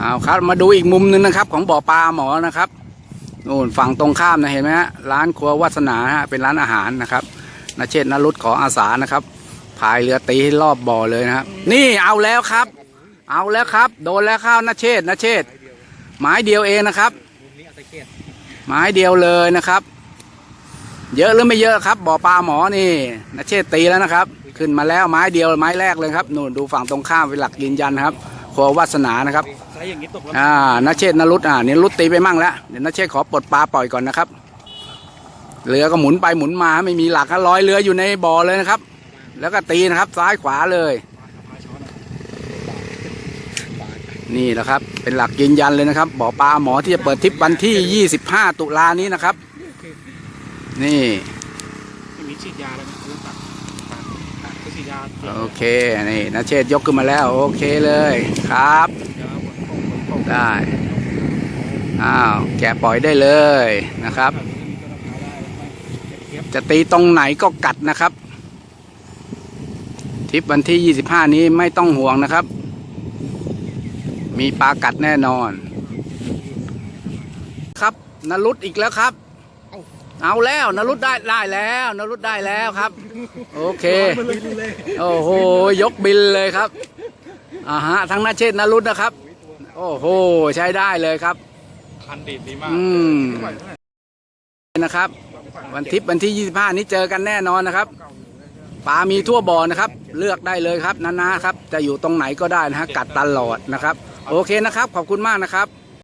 เอาครับมาดูอีกมุมหนึงนะครับ ของบ่อปลาหมอนะครับนู่นฝั่งตรงข้ามนะเห็นไหมฮะร้านครัววัสนาฮะเป็นร้านอาหารนะครับนาเชษนรุตขออาสานะครับพายเรือตีให้รอบบ่อเลยนะครับ นี่เอาแล้วครับ เอาแล้วครับ โดนแล้วข้าวนาเชษนาเชษหมายเดียวเองนะครับหมายเดียวเลยนะครับ เยอะหรือไม่เยอะครับบ่อปลาหมอนี่นาเชษตีแล้วนะครับ ขึ้นมาแล้วไม้เดียวไม้แรกเลยครับนู่นดูฝั่งตรงข้ามเป็นหลักยืนยันนะครับ ครัววัสนานะครับใช้อย่างนี้ตกแล้วอ่านาเชษนรุตอ่านี่รุตตีไปมั่งแล้วเดี๋ยวนาเชษขอปลดปลาปล่อยก่อนนะครับเรือก็หมุนไปหมุนมาไม่มีหลักลอยเรืออยู่ในบ่อเลยนะครับ แล้วก็ตีนะครับซ้ายขวาเลย นี่แหละครับ เป็นหลักยืนยันเลยนะครับบ่อปลาหมอที่จะเปิดทริปวันที่ 25 ตุลานี้นะครับ นี่ไม่มีฉีดยาแล้วนะ โอเค นี่นาเชษยกขึ้นมาแล้ว โอเคเลยครับยาหมดตกหมดตกได้ อ้าว แกะปล่อยได้เลยนะครับแบบนี้ก็ราคาได้แล้วไม่เก็บเทียบจะตีตรงไหนก็กัดนะครับทริปวันที่ 25 นี้ไม่ต้องห่วงนะครับ มีปลากัดแน่นอน ครับนรุตอีกแล้วครับ เอาแล้วนรุตได้ได้แล้วนรุตได้แล้วครับ โอเคมันเลยเลยโอ้โหยกบินเลยครับอ่าฮะทั้งนาเชษนรุตนะครับ โอ้โหใช้ได้เลยครับ คันดีดดีมากอืมนะครับ วันทิพย์วันที่ 25 นี้เจอกันแน่นอนนะครับปลามีทั่วบ่อนะครับ เลือกได้เลยครับนานาครับ จะอยู่ตรงไหนก็ได้นะฮะกัดตลอดนะครับ โอเคนะครับ ขอบคุณมากนะครับ